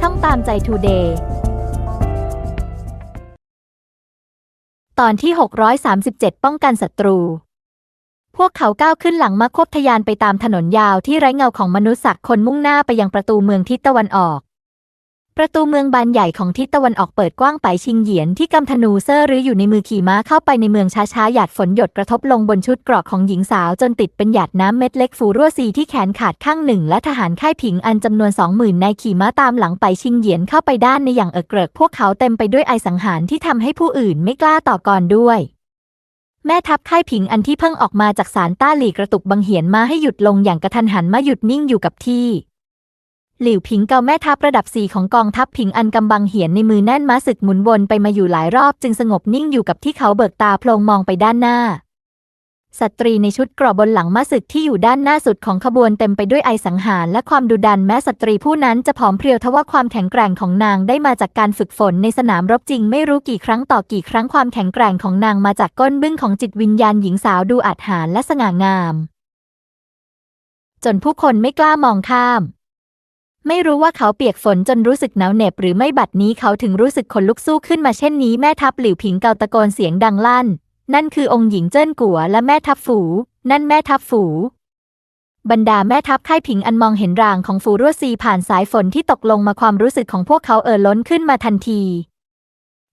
ช่องตามใจทูเดย์ตอนที่ 637 ป้องกันศัตรู พวกเขาก้าวขึ้นหลังมาควบทะยานไปตามถนนยาวที่ไร้เงาของมนุษย์สักคนมุ่งหน้าไปยังประตูเมืองทิศตะวันออก ประตูเมืองบานใหญ่ของทิศตะวันออกเปิดกว้างไปชิงเหยียนที่กำธนูเซอร์หรืออยู่ในมือขี่ม้าเข้าไปในเมืองช้าๆ หยาดฝนหยดกระทบลงบนชุดเกราะของหญิงสาวจนติดเป็นหยาดน้ำเม็ดเล็กฟูรั่วซีที่แขนขาดข้างหนึ่ง และทหารค่ายผิงอันจำนวนสองหมื่นนายขี่ม้าตามหลังไปชิงเหยียนเข้าไปด้านในอย่างเอิกเกริกพวกเขาเต็มไปด้วยไอสังหารที่ทำให้ผู้อื่นไม่กล้าต่อกรด้วยแม่ทัพค่ายผิงอันที่เพิ่งออกมาจากศาลต้าหลีกระตุกบังเหียนมาให้หยุดลงอย่างกระทันหันมาหยุดนิ่งอยู่กับที่ หลิวผิงเกาแม่ทัพระดับสี่ของกองทัพผิงอันกำบังเหียนในมือแน่นม้าศึกหมุนวนไปมาอยู่หลายรอบจึงสงบนิ่งอยู่กับที่เขาเบิกตาโพลงมองไปด้านหน้า สตรีในชุดเกราะบนหลังม้าศึกที่อยู่ด้านหน้าสุดของขบวนเต็มไปด้วยไอสังหารและความดุดันแม้สตรีผู้นั้นจะผอมเพรียวทว่าความแข็งแกร่งของนางได้มาจากการฝึกฝนในสนามรบจริงไม่รู้กี่ครั้งต่อกี่ครั้งความแข็งแกร่งของนางมาจากก้นบึ้งของจิตวิญญาณหญิงสาวดูอาจหาญและสง่างาม จนผู้คนไม่กล้ามองข้าม ไม่รู้ว่าเขาเปียกฝนจนรู้สึกหนาวเหน็บหรือไม่บัดนี้เขาถึงรู้สึกขนลุกสู้ขึ้นมาเช่นนี้แม่ทัพหลิวผิงเกาตะโกนเสียงดังลั่น นั่นคือองค์หญิงเจิ้นกัวและแม่ทัพฝู นั่นแม่ทัพฝูบรรดาแม่ทัพค่ายผิงอันมองเห็นรางของฝูรั่วซีผ่านสายฝนที่ตกลงมาความรู้สึกของพวกเขาเอ่อล้นขึ้นมาทันที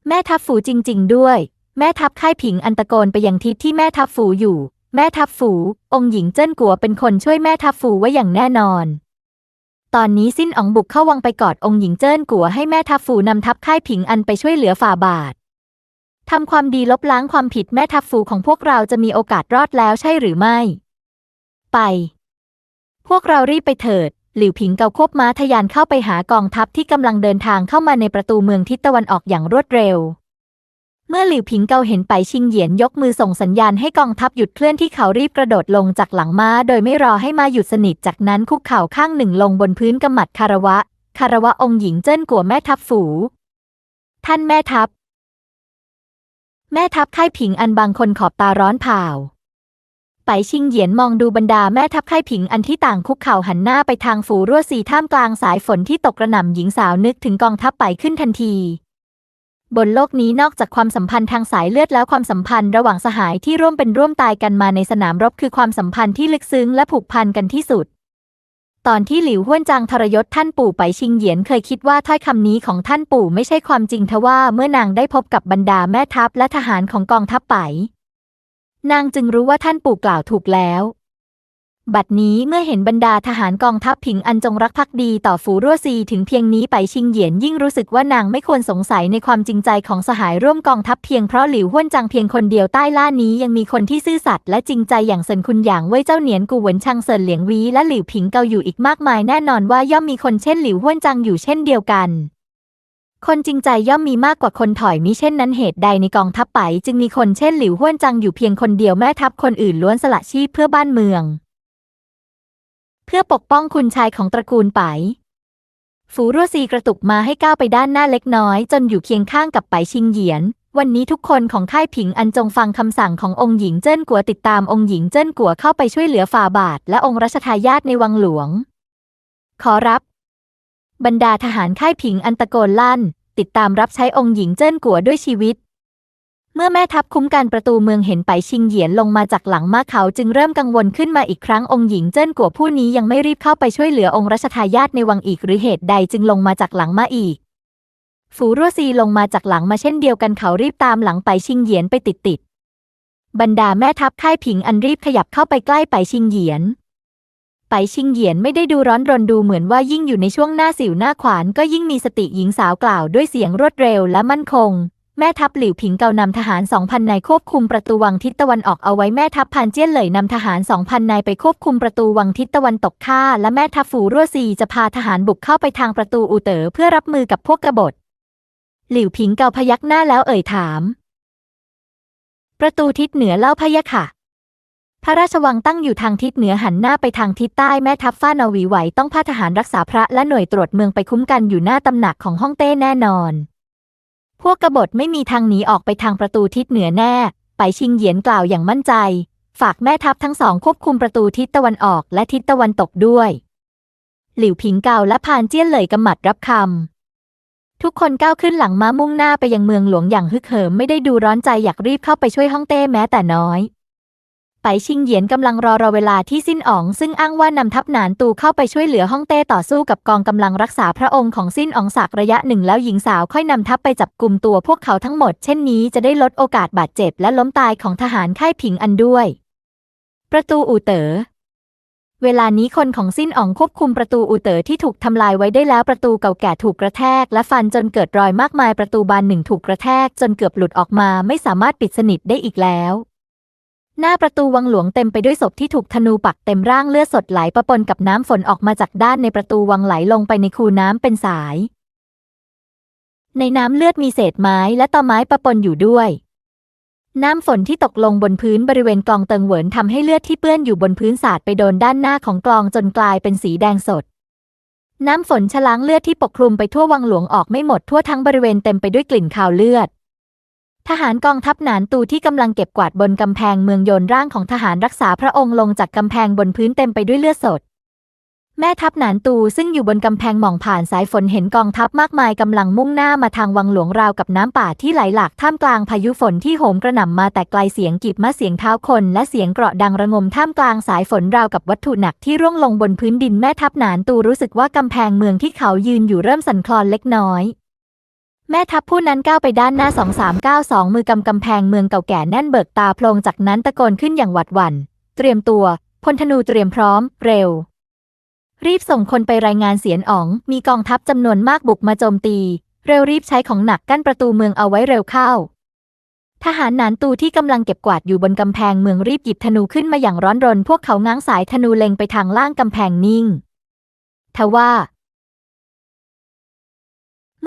แม่ทัพฝูจริง ๆ ด้วย แม่ทัพค่ายผิงอันตะโกนไปยังทิศที่แม่ทัพฝูอยู่ แม่ทัพฝู องค์หญิงเจิ้นกัวเป็นคนช่วยแม่ทัพฝูไว้อย่างแน่นอน ตอนนี้สิ้นอ๋องบุกเข้าวังไปกอดองค์หญิงเจิ้นกัวให้แม่ทัพฝูนำทัพค่ายผิงอันไปช่วยเหลือฝ่าบาททำความดีลบล้างความผิดแม่ทัพฝูของพวกเราจะมีโอกาสรอดแล้วใช่หรือไม่ ไป พวกเรารีบไปเถิด หลิวผิงเกาควบม้าทะยานเข้าไปหากองทัพที่กำลังเดินทางเข้ามาในประตูเมืองทิศตะวันออกอย่างรวดเร็ว เมื่อหลิวผิงเกาเห็นไปชิงเหยียนยกมือส่งสัญญาณให้กองทัพหยุดเคลื่อนที่เขารีบกระโดดลงจากหลังม้า โดยไม่รอให้มาหยุดสนิทจากนั้นคุกเข่าข้างหนึ่งลงบนพื้นกำหมัดคารวะ คารวะองค์หญิงเจิ้นกัวแม่ทัพฝู ท่านแม่ทัพ แม่ทัพค่ายผิงอันบางคนขอบตาร้อนเผาไปชิงเหยียนมองดูบรรดาแม่ทัพค่ายผิงอันที่ต่างคุกเข่าหันหน้าไปทางฝูรั่วซีท่ามกลางสายฝนที่ตกกระหน่ำหญิงสาวนึกถึงกองทัพไปขึ้นทันที บนโลกนี้นอกจากความสัมพันธ์ทางสายเลือดแล้วความสัมพันธ์ระหว่างสหายที่ร่วมเป็นร่วมตายกันมาในสนามรบคือความสัมพันธ์ที่ลึกซึ้งและผูกพันกันที่สุด ตอนที่หลิวห้วนจางทรยศท่านปู่ไปชิงเหยียนเคยคิดว่าถ้อยคำนี้ของท่านปู่ไม่ใช่ความจริงทว่าเมื่อนางได้พบกับบรรดาแม่ทัพและทหารของกองทัพไป นางจึงรู้ว่าท่านปู่กล่าวถูกแล้ว บัดนี้เมื่อเห็นบรรดาทหารกองทัพผิงอันจงรักภักดีต่อฝูรั่วซีถึงเพียงนี้ไปชิงเหยียนยิ่งรู้สึกว่านางไม่ควรสงสัยในความจริงใจของสหายร่วมกองทัพเพียงเพราะหลิวห้วนจางเพียงคนเดียวใต้ล่านี้ยังมีคนที่ซื่อสัตย์และจริงใจอย่างเซินคุณหยางเว่ยเจ้าเหนียนกูเหวินชังเซินเหลียงวีและหลิวผิงเกาอยู่อีกมากมายแน่นอนว่าย่อมมีคนเช่นหลิวห้วนจางอยู่เช่นเดียวกันคนจริงใจย่อมมีมากกว่าคนถอยมิเช่นนั้นเหตุใดในกองทัพไป จึงมีคนเช่นหลิวห้วนจังอยู่เพียงคนเดียวแม่ทัพคนอื่นล้วนสละชีพเพื่อบ้านเมือง เพื่อปกป้องคุณชายของตระกูลไป ฝูรั่วซีกระตุกมาให้ก้าวไปด้านหน้าเล็กน้อย จนอยู่เคียงข้างกับไปชิงเหยียน วันนี้ทุกคนของค่ายผิงอันจงฟังคำสั่งขององค์หญิงเจิ้นกัวติดตามองค์หญิงเจิ้นกัวเข้าไปช่วยเหลือฝ่าบาท และองค์รัชทายาทในวังหลวง ขอรับบรรดาทหารค่ายผิงอันตะโกนลั่น ติดตามรับใช้องค์หญิงเจิ้นกัวด้วยชีวิต เมื่อแม่ทัพคุ้มกันประตูเมืองเห็นไปชิงเหยียนลงมาจากหลังม้าเขาจึงเริ่มกังวลขึ้นมาอีกครั้งองค์หญิงเจิ้นกัวผู้นี้ยังไม่รีบเข้าไปช่วยเหลือองค์รัชทายาทในวังอีกหรือเหตุใดจึงลงมาจากหลังม้าอีก ฝูรั่วซีลงมาจากหลังมาเช่นเดียวกันเขารีบตามหลังไปชิงเหยียนไปติดติดๆบรรดาแม่ทัพค่ายผิงอันรีบขยับเข้าไปใกล้ไปชิงเหยียนไปชิงเหยียนไม่ได้ดูร้อนรนดูเหมือนว่ายิ่งอยู่ในช่วงหน้าสิวหน้าขวานก็ยิ่งมีสติหญิงสาวกล่าวด้วยเสียงรวดเร็วและมั่นคง แม่ทัพหลิวผิงเกานำทหารสองพันนายควบคุมประตูวังทิศตะวันออกเอาไว้แม่ทัพพานเจี้ยนเหลยนำทหารสองพันนายไปควบคุมประตูวังทิศตะวันตกข้าและแม่ทัพฝูรั่วซีจะพาทหารบุกเข้าไปทางประตูอูเต๋อเพื่อรับมือกับพวกกบฏ หลิวผิงเกาพยักหน้าแล้วเอ่ยถาม ประตูทิศเหนือเล่าพะยะค่ะ พระราชวังตั้งอยู่ทางทิศเหนือหันหน้าไปทางทิศใต้แม่ทัพฟ้านาวีไหวต้องพาทหารรักษาพระและหน่วยตรวจเมืองไปคุ้มกันอยู่หน้าตำหนักของฮ่องเต้แน่นอน พวกกบฏไม่มีทางหนีออกไปทางประตูทิศเหนือแน่ ไปชิงเหยียนกล่าวอย่างมั่นใจ ฝากแม่ทัพทั้งสองควบคุมประตูทิศตะวันออกและทิศตะวันตกด้วย หลิวผิงเกาและพานเจี้ยนเหลยกำหมัดรับคทุกคนก้าวขึ้นหลังม้ามุ่งหน้าไปยังเมืองหลวงอย่างฮึกเหิมไม่ได้ดูร้อนใจอยากรีบเข้าไปช่วยฮ่องเต้แม้แต่น้อย ไปชิงเหยียนกำลังรอรอเวลาที่สิ้นอ๋อง ซึ่งอ้างว่านำทัพหนานตูเข้าไปช่วยเหลือฮ่องเต้ต่อสู้กับกองกำลังรักษาพระองค์ของสิ้นอ๋องศักระยะหนึ่งแล้วหญิงสาวค่อยนำทัพไปจับกลุ่มตัวพวกเขาทั้งหมดเช่นนี้จะได้ลดโอกาสบาดเจ็บและล้มตายของทหารค่ายผิงอันด้วยประตูอู่เต๋อเวลานี้คนของสิ้นอ๋องควบคุมประตูอู่เต๋อที่ถูกทำลายไว้ได้แล้วประตูเก่าแก่ถูกกระแทก และฟันจนเกิดรอยมากมายประตูบานหนึ่งถูกกระแทก จนเกือบหลุดออกมาไม่สามารถปิดสนิทได้อีกแล้ว หน้าประตูวังหลวงเต็มไปด้วยศพที่ถูกธนูปักเต็มร่างเลือดสดไหลประปนกับน้ำฝนออกมาจากด้านในประตูวังไหลลงไปในคูน้ำเป็นสาย ในน้ำเลือดมีเศษไม้และตอไม้ประปนอยู่ด้วย น้ำฝนที่ตกลงบนพื้นบริเวณกลองเติงเหวินทำให้เลือดที่เปื้อนอยู่บนพื้นสาดไปโดนด้านหน้าของกลองจนกลายเป็นสีแดงสด น้ำฝนชะล้างเลือดที่ปกคลุมไปทั่ววังหลวงออกไม่หมดทั่วทั้งบริเวณเต็มไปด้วยกลิ่นคาวเลือด ทหารกองทัพหนานตูที่กำลังเก็บกวาดบนกำแพงเมืองโยนร่างของทหารรักษาพระองค์ลงจากกำแพงบนพื้นเต็มไปด้วยเลือดสด แม่ทัพหนานตูซึ่งอยู่บนกำแพงมองผ่านสายฝนเห็นกองทัพมากมายกำลังมุ่งหน้ามาทางวังหลวงราวกับน้ำป่าที่ไหลหลากท่ามกลางพายุฝนที่โหมกระหน่ำมาแต่ไกลเสียงกีบม้าเสียงเท้าคน และเสียงเกราะดังระงมท่ามกลางสายฝนราวกับวัตถุหนักที่ร่วงลงบนพื้นดินแม่ทัพหนานตูรู้สึกว่ากำแพงเมืองที่เขายืนอยู่เริ่มสั่นคลอนเล็กน้อย แม่ทัพผู้นั้นก้าวไปด้านหน้า 2392 มือกำกำแพงเมืองเก่าแก่แน่นเบิกตาโพลงจากนั้นตะโกนขึ้นอย่างหวาดหวัน่น เตรียมตัว พลธนูเตรียมพร้อม เร็ว รีบส่งคนไปรายงานเสียนอ๋อง มีกองทัพจำนวนมากบุกมาโจมตี เร็วรีบใช้ของหนักกั้นประตูเมืองเอาไว้เร็วเข้า ทหารหนานตูที่กำลังเก็บกวาดอยู่บนกำแพงเมืองรีบหยิบธนูขึ้นมาอย่างร้อนรน พวกเขาง้างสายธนูเล็งไปทางล่างกำแพงนิ่งทว่า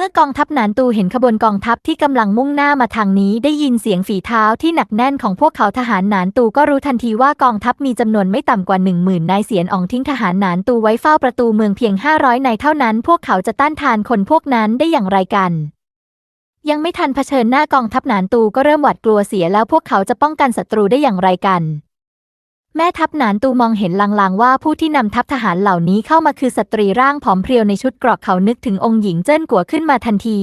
มื่อกองทัพหนานตูเห็นขบวนกองทัพที่กำลังมุ่งหน้ามาทางนี้ได้ยินเสียงฝีเท้าที่หนักแน่นของพวกเขาทหารหนานตูก็รู้ทันทีว่ากองทัพมีจำนวนไม่ต่ำกว่าหนึ่งหมื่นนายเสียนอองทิ้งทหารหนานตูไว้เฝ้าประตูเมืองเพียงห้าร้อยนายเท่านั้น พวกเขาจะต้านทานคนพวกนั้นได้อย่างไรกันยังไม่ทันเผชิญหน้ากองทัพหนานตูก็เริ่มหวาดกลัวเสียแล้วพวกเขาจะป้องกันศัตรูได้อย่างไรกัน แม่ทัพหนานตูมองเห็นลางๆว่าผู้ที่นำทัพทหารเหล่านี้เข้ามาคือสตรีร่างผอมเพรียวในชุดเกราะเขานึกถึงองค์หญิงเจิ้นกัวขึ้นมาทันที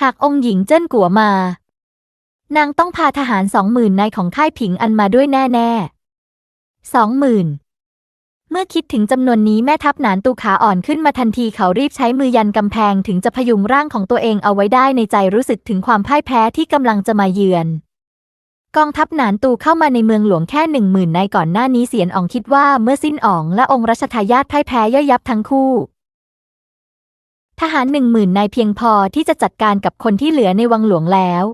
หากองค์หญิงเจิ้นกัวมา นางต้องพาทหารสองหมื่นนายของค่ายผิงอันมาด้วยแน่ๆสองหมื่นเมื่อคิดถึงจำนวนนี้แม่ทัพหนานตูขาอ่อนขึ้นมาทันทีเขารีบใช้มือยันกำแพงถึงจะพยุงร่างของตัวเองเอาไว้ได้ในใจรู้สึกถึงความพ่ายแพ้ที่กำลังจะมาเยือน กองทัพหนานตูเข้ามาในเมืองหลวงแค่หนึ่งหมื่นนายก่อนหน้านี้เสียนอองคิดว่าเมื่อสิ้นอองและองค์รัชทายาทพ่ายแพ้ย่อยยับทั้งคู่ ทหารหนึ่งหมื่นนายเพียงพอที่จะจัดการกับคนที่เหลือในวังหลวงแล้ว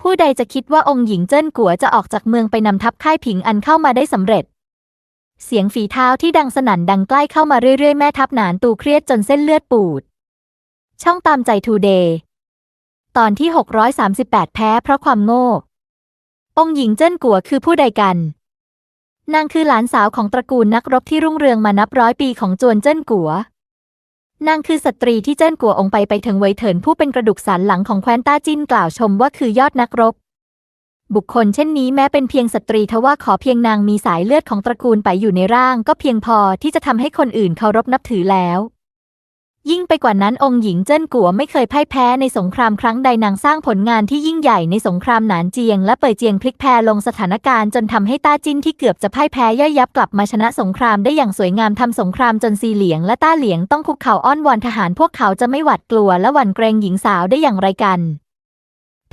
ผู้ใดจะคิดว่าองค์หญิงเจิ้นกัวจะออกจากเมืองไปนำทัพค่ายผิงอันเข้ามาได้สำเร็จ เสียงฝีเท้าที่ดังสนั่นดังใกล้เข้ามาเรื่อยๆแม่ทัพหนานตูเครียดจนเส้นเลือดปูด ช่องตามใจทูเดย์ตอนที่ 638 แพ้เพราะความโง่ องค์หญิงเจิ้นกัวคือผู้ใดกัน นางคือหลานสาวของตระกูลนักรบที่รุ่งเรืองมานับร้อยปีของจวนเจิ้นกัวนางคือสตรีที่เจิ้นกัวองไปไปถึงเวยเถินผู้เป็นกระดูกสันหลังของแคว้นต้าจิ้นกล่าวชมว่าคือยอดนักรบ บุคคลเช่นนี้แม้เป็นเพียงสตรีทว่าขอเพียงนางมีสายเลือดของตระกูลไปอยู่ในร่าง ก็เพียงพอที่จะทำให้คนอื่นเคารพนับถือแล้ว ยิ่งไปกว่านั้นองค์หญิงเจิ้นกัวไม่เคยพ่ายแพ้ในสงครามครั้งใดนางสร้างผลงานที่ยิ่งใหญ่ในสงครามหนานเจียง และเป่ยเจียงพลิกแพลงสถานการณ์จนทำให้ต้าจิ้นที่เกือบจะพ่ายแพ้ย่อยยับกลับมาชนะสงครามได้อย่างสวยงามทำสงครามจนซีเหลียง และต้าเหลียงต้องคุกเข่าอ้อนวอนทหารพวกเขาจะไม่หวาดกลัวและหวั่นเกรงหญิงสาวได้อย่างไรกัน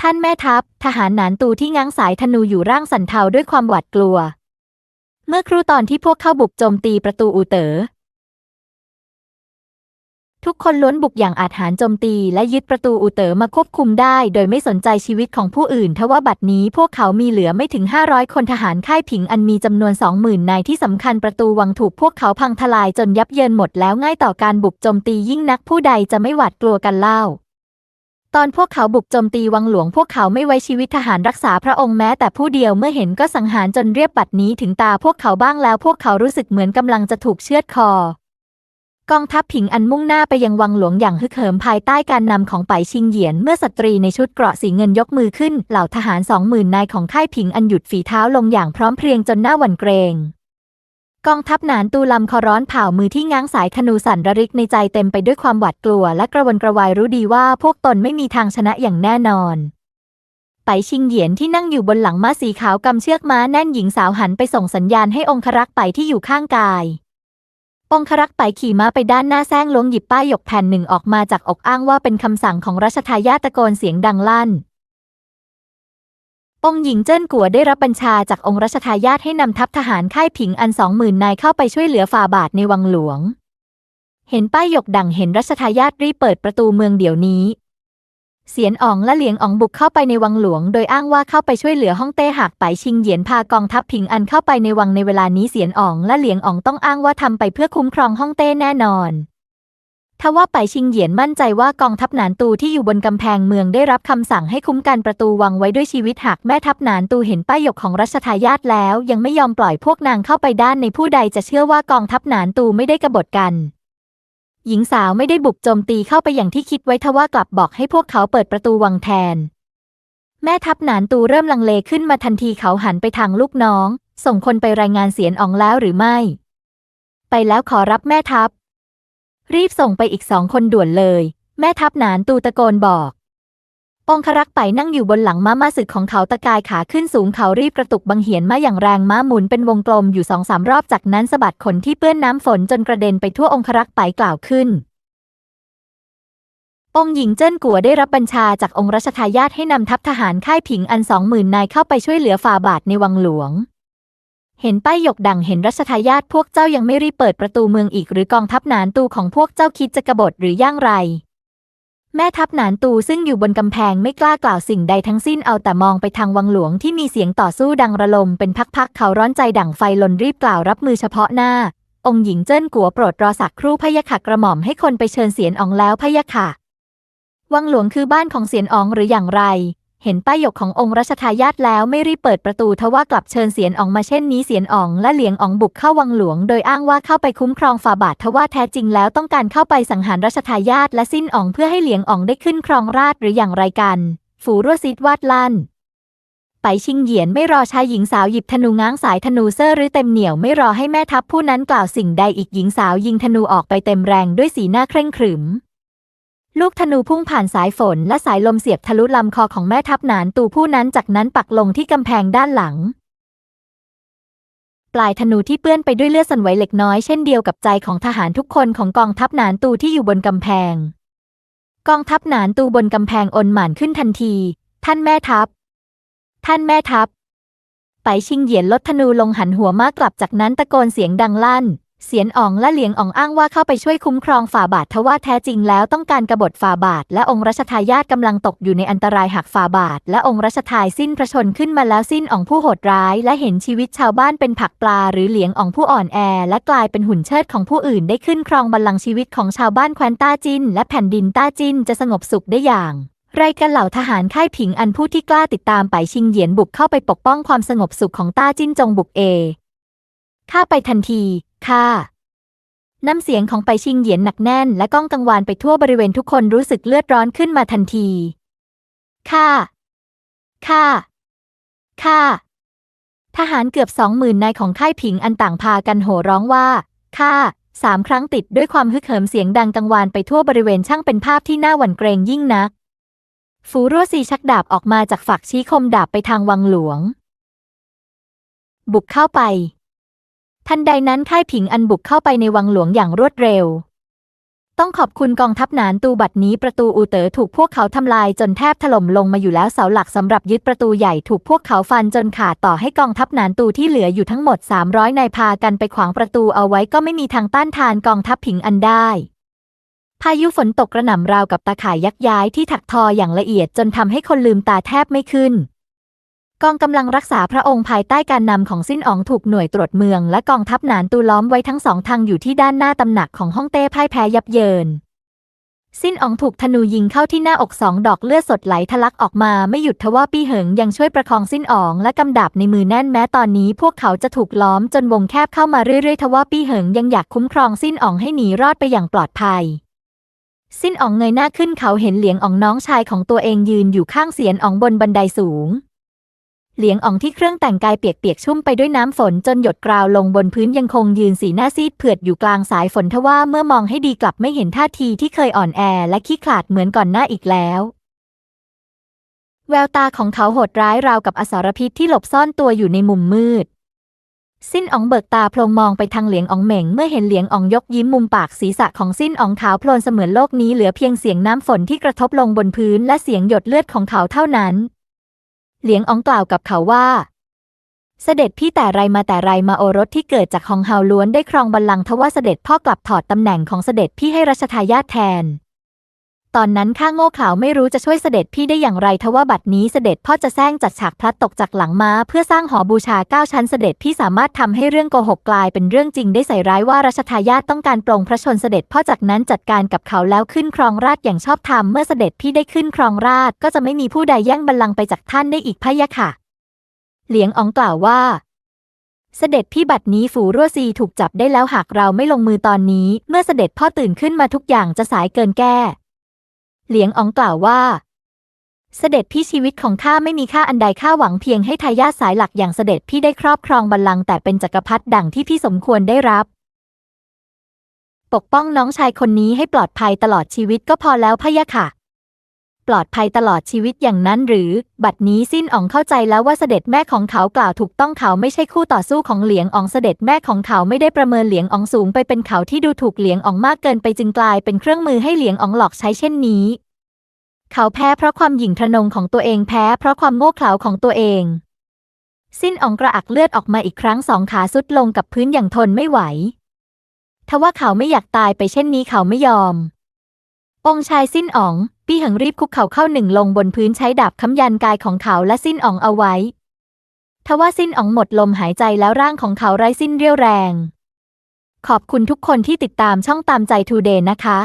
ท่านแม่ทัพ ทหารหนานตูที่ง้างสายธนูอยู่ร่างสันเทาด้วยความหวาดกลัว เมื่อครู่ตอนที่พวกเข้าบุกโจมตีประตูอูเต๋อ ทุกคนล้วนบุกอย่างอาจหารโจมตีและยึดประตูอูเตอ๋อมาควบคุมได้ โดยไม่สนใจชีวิตของผู้อื่น ทว่าบัดนี้พวกเขามีเหลือไม่ถึง 500 คนทหารค่ายผิงอันมีจำนวน 20,000นายที่สำคัญประตูวังถูกพวกเขาพังทลายจนยับเยินหมดแล้วง่ายต่อการบุกโจมตียิ่งนักผู้ใดจะไม่หวาดกลัวกันเล่า ตอนพวกเขาบุกโจมตีวังหลวงพวกเขาไม่ไว้ชีวิตทหารรักษาพระองค์แม้แต่ผู้เดียวเมื่อเห็นก็สังหารจนเรียบบัดนี้ถึงตาพวกเขาบ้างแล้วพวกเขารู้สึกเหมือนกำลังจะถูกเชือดคอ กองทัพผิงอันมุ่งหน้าไปยังวังหลวงอย่างฮึกเหิมภายใต้การนำของไปชิงเหยียน เมื่อสตรีในชุดเกราะสีเงินยกมือขึ้น เหล่าทหารสองหมื่นนายของค่ายผิงอันหยุดฝีเท้าลงอย่างพร้อมเพรียงจนหน้าหวั่นเกรงกองทัพหนานตูลำคอร้อนเผามือที่ง้างสายธนูสั่นระริกในใจเต็มไปด้วยความหวาดกลัว และกระวนกระวายรู้ดีว่าพวกตนไม่มีทางชนะอย่างแน่นอน ไปชิงเหยียนที่นั่งอยู่บนหลังม้าสีขาวกำเชือกม้าแน่นหญิงสาวหันไปส่งสัญญาณให้องครักษ์ไปที่อยู่ข้างกาย องครักษ์ไปขี่ม้าไปด้านหน้าแซงล้วงหยิบป้ายหยกแผ่นหนึ่งออกมาจากอกอ้างว่าเป็นคำสั่งของรัชทายาทตะโกนเสียงดังลั่น องหญิงเจิ้นกัวได้รับบัญชาจากองค์รัชทายาทให้นำทัพทหารค่ายผิงอันสองหมื่นนายเข้าไปช่วยเหลือฝ่าบาทในวังหลวง เห็นป้ายหยกดังเห็นรัชทายาทรีบเปิดประตูเมืองเดี๋ยวนี้ เสียนอ๋องและเหลียงอ๋องบุกเข้าไปในวังหลวง โดยอ้างว่าเข้าไปช่วยเหลือฮ่องเต้หากไปชิงเหยียนพากองทัพผิงอันเข้าไปในวังในเวลานี้เสียนอ๋องและเหลียงอ๋องต้องอ้างว่าทำไปเพื่อคุ้มครองฮ่องเต้แน่นอนทว่าไปชิงเหยียนมั่นใจว่ากองทัพหนานตูที่อยู่บนกำแพงเมืองได้รับคำสั่งให้คุ้มกันประตูวังไว้ด้วยชีวิตหากแม่ทัพหนานตูเห็นป้ายหยกของรัชทายาทแล้ว ยังไม่ยอมปล่อยพวกนางเข้าไปด้านในผู้ใดจะเชื่อว่ากองทัพหนานตูไม่ได้กบฏกัน หญิงสาวไม่ได้บุกโจมตีเข้าไปอย่างที่คิดไว้ทว่ากลับบอกให้พวกเขาเปิดประตูวังแทน แม่ทัพหนานตูเริ่มลังเลขึ้นมาทันทีเขาหันไปทางลูกน้อง ส่งคนไปรายงานเสียนอองแล้วหรือไม่ ไปแล้วขอรับแม่ทัพ รีบส่งไปอีกสองคนด่วนเลย แม่ทัพหนานตูตะโกนบอก องครักษ์ไปนั่งอยู่บนหลังม้ามาสึกของเขาตะกายขาขึ้นสูงเขารีบกระตุกบังเหียนม้าอย่างแรงม้าหมุนเป็นวงกลมอยู่สองสามรอบจากนั้นสะบัดขนที่เปื้อนน้ำฝนจนกระเด็นไปทั่วองครักษ์ไปกล่าวขึ้น องค์หญิงเจิ้นกัวได้รับบัญชาจากองค์รัชทายาทให้นำทัพทหารค่ายผิงอันสองหมื่นนายเข้าไปช่วยเหลือฝ่าบาทในวังหลวงเห็นป้ายหยกดังเห็นรัชทายาทพวกเจ้ายังไม่รีบเปิดประตูเมืองอีกหรือกองทัพหนานตูของพวกเจ้าคิดจะกบฏหรือย่างไร แม่ทัพหนานตูซึ่งอยู่บนกำแพงไม่กล้ากล่าวสิ่งใดทั้งสิ้นเอาแต่มองไปทางวังหลวงที่มีเสียงต่อสู้ดังระลมเป็นพักๆเขาร้อนใจดั่งไฟลนรีบกล่าวรับมือเฉพาะหน้า องค์หญิงเจิ้นกัวโปรดรอสักครู่พะยะค่ะกระหม่อมให้คนไปเชิญเสียนอองแล้วพะยะค่ะวังหลวงคือบ้านของเสียนอองหรืออย่างไร เห็นป้ายหยกขององค์รัชทายาทแล้วไม่รีบเปิดประตูทว่ากลับเชิญเสียนอองมาเช่นนี้เสียนอองและเหลียงอองบุกเข้าวังหลวง โดยอ้างว่าเข้าไปคุ้มครองฝาบาททว่าแท้จริงแล้วต้องการเข้าไปสังหารรัชทายาทและสิ้นอองเพื่อให้เหลียงอองได้ขึ้นครองราชหรืออย่างไรกัน ฝูรั่วซิดวาดลั่น ไปชิงเหยียนไม่รอชายหญิงสาวหยิบธนูง้างสายธนูเซอร์หรือเต็มเหนียวไม่รอให้แม่ทัพผู้นั้นกล่าวสิ่งใดอีกหญิงสาวยิงธนูออกไปเต็มแรงด้วยสีหน้าเคร่งขรึม ลูกธนูพุ่งผ่านสายฝนและสายลมเสียบทะลุลำคอของแม่ทัพหนานตูผู้นั้นจากนั้นปักลงที่กำแพงด้านหลัง ปลายธนูที่เปื้อนไปด้วยเลือดสันไหวเล็กน้อยเช่นเดียวกับใจของทหารทุกคนของกองทัพหนานตูที่อยู่บนกำแพง กองทัพหนานตูบนกำแพงอนหมานขึ้นทันที ท่านแม่ทัพ ท่านแม่ทัพ ไปชิงเหยียนลดธนูลงหันหัวมากกลับจากนั้นตะโกนเสียงดังลั่น เสียนอ๋องและเหลียงอ๋องอ้างว่าเข้าไปช่วยคุ้มครองฝ่าบาททว่าแท้จริงแล้วต้องการกบฏฝ่าบาท และองค์รัชทายาทกำลังตกอยู่ในอันตรายหากฝ่าบาท และองค์รัชทายสิ้นพระชนขึ้นมาแล้วสิ้นอ๋องผู้โหดร้าย และเห็นชีวิตชาวบ้านเป็นผักปลา หรือเหลียงอ๋องผู้อ่อนแอ และกลายเป็นหุ่นเชิดของผู้อื่นได้ขึ้นครองบัลลังก์ชีวิตของชาวบ้านแคว้นต้าจินและแผ่นดินต้าจินจะสงบสุขได้อย่างไรกันเหล่าทหารค่ายผิงอันผู้ที่กล้าติดตามไปชิงเหยียนบุกเข้าไปปกป้องความสงบสุขของต้าจิ้นจงบุกเอข้าไปทันที ข้าน้ำเสียงของไปชิงเหยียนหนักแน่น และก้องกังวานไปทั่วบริเวณทุกคนรู้สึกเลือดร้อนขึ้นมาทันทีข้าข้าข้าทหารเกือบสองหมื่นนายของค่ายผิงอันต่างพากันโห่ร้องว่าข้าสามครั้งติดด้วยความฮึกเหิมเสียงดังกังวานไปทั่วบริเวณช่างเป็นภาพที่น่าหวั่นเกรงยิ่งนัก ฟูรัวซีชักดาบออกมาจากฝักชี้คมดาบไปทางวังหลวง บุกเข้าไป ทันใดนั้นค่ายผิงอันบุกเข้าไปในวังหลวงอย่างรวดเร็ว ต้องขอบคุณกองทัพหนานตูบัดนี้ประตูอูเต๋อถูกพวกเขาทำลายจนแทบถล่มลงมาอยู่แล้วเสาหลักสำหรับยึดประตูใหญ่ถูกพวกเขาฟันจนขาดต่อให้กองทัพหนานตูที่เหลืออยู่ทั้งหมด 300นายพากันไปขวางประตูเอาไว้ก็ไม่มีทางต้านทานกองทัพผิงอันได้พายุฝนตกกระหน่ำราวกับตาข่ายยักย้ายที่ถักทออย่างละเอียดจนทำให้คนลืมตาแทบไม่ขึ้น กองกำลังรักษาพระองค์ภายใต้การนำของสิ้นอ๋องถูกหน่วยตรวจเมืองและกองทัพหนานตูล้อมไว้ทั้งสองทางอยู่ที่ด้านหน้าตำหนักของฮ่องเต้พ่ายแพ้ยับเยิน สิ้นอ๋องถูกธนูยิงเข้าที่หน้าอกสองดอกเลือดสดไหลทะลักออกมาไม่หยุดทว่าปี้เหิงยังช่วยประคองสิ้นอ๋องและกำดาบในมือแน่นแม้ตอนนี้พวกเขาจะถูกล้อมจนวงแคบเข้ามาเรื่อยๆทว่าปี้เหิงยังอยากคุ้มครองสิ้นอ๋องให้หนีรอดไปอย่างปลอดภัยสิ้นอ๋องเงยหน้าขึ้นเขาเห็นเหลียงอ๋องน้องชายของตัวเองยืนอยู่ข้างเสียนอ๋องบนบันไดสูง เหลียงอองที่เครื่องแต่งกายเปียกๆชุ่มไปด้วยน้ำฝนจนหยดกราวลงบนพื้นยังคงยืนสีหน้าซีดเผือดอยู่กลางสายฝนทว่าเมื่อมองให้ดีกลับไม่เห็นท่าทีที่เคยอ่อนแอและขี้ขลาดเหมือนก่อนหน้าอีกแล้วแววตาของเขาโหดร้ายราวกับอสารพิษที่หลบซ่อนตัวอยู่ในมุมมืด สิ้นอองเบิกตาโพลงมองไปทางเหลียงอองเหม่งเมื่อเห็นเหลียงอองยกยิ้มมุมปากศีรษะของสิ้นอองขาวโพลนเสมือนโลกนี้เหลือเพียงเสียงน้ำฝนที่กระทบลงบนพื้นและเสียงหยดเลือดของเขาเท่านั้น เหลียงอองกล่าวกับเขาว่า เสด็จพี่แต่ไรมาแต่ไรมาโอรสที่เกิดจากฮองเฮาล้วนได้ครองบัลลังก์ทว่าเสด็จพ่อกลับถอดตำแหน่งของเสด็จพี่ให้รัชทายาทแทน ตอนนั้นข้าโง่เขลาไม่รู้จะช่วยเสด็จพี่ได้อย่างไรทว่าบัดนี้เสด็จพ่อจะแซงจัดฉากพลัดตกจากหลังม้า เพื่อสร้างหอบูชาเก้าชั้นเสด็จพี่สามารถทำให้เรื่องโกหกกลายเป็นเรื่องจริงได้ใส่ร้ายว่ารัชทายาทต้องการปลงพระชนเสด็จพ่อจากนั้นจัดการกับเขาแล้วขึ้นครองราชอย่างชอบธรรมเมื่อเสด็จพี่ได้ขึ้นครองราชก็จะไม่มีผู้ใดแย่งบัลลังก์ไปจากท่านได้อีกพะยะค่ะ เหลียงอองกล่าวว่า เสด็จพี่บัดนี้ฝูรั่วซีถูกจับได้แล้วหากเราไม่ลงมือตอนนี้ เมื่อเสด็จพ่อตื่นขึ้นมาทุกอย่างจะสายเกินแก้ เหลียงอ๋องกล่าวว่า เสด็จพี่ชีวิตของข้าไม่มีค่าอันใดข้าหวังเพียงให้ทายาทสายหลักอย่างเสด็จพี่ได้ครอบครองบัลลังก์แต่เป็นจักรพรรดิดังที่พี่สมควรได้รับ ปกป้องน้องชายคนนี้ให้ปลอดภัยตลอดชีวิตก็พอแล้วพะยะค่ะ ปลอดภัยตลอดชีวิตอย่างนั้นหรือ บัดนี้สิ้นอ๋องเข้าใจแล้วว่าเสด็จแม่ของเขากล่าวถูกต้องเขาไม่ใช่คู่ต่อสู้ของเหลียงอ๋องเสด็จแม่ของเขาไม่ได้ประเมินเหลียงอ๋องสูงไปเป็นเขาที่ดูถูกเหลียงอ๋องมากเกินไปจึงกลายเป็นเครื่องมือให้เหลียงอ๋องหลอกใช้เช่นนี้ เขาแพ้เพราะความหยิ่งทะนงของตัวเองแพ้เพราะความโง่เขลาของตัวเองสิ้นอ๋องกระอักเลือดออกมาอีกครั้งสองขาสุดลงกับพื้นอย่างทนไม่ไหว ทว่าเขาไม่อยากตายไปเช่นนี้เขาไม่ยอม องชายสิ้นอ๋อง ปี้เหิงรีบคุกเข่าเข้าหนึ่งลงบนพื้นใช้ดาบค้ำยันกายของเขาและสิ้นอองเอาไว้ ทว่าสิ้นอองหมดลมหายใจแล้วร่างของเขาไร้สิ้นเรี่ยวแรง ขอบคุณทุกคนที่ติดตามช่องตามใจทูเดย์นะคะ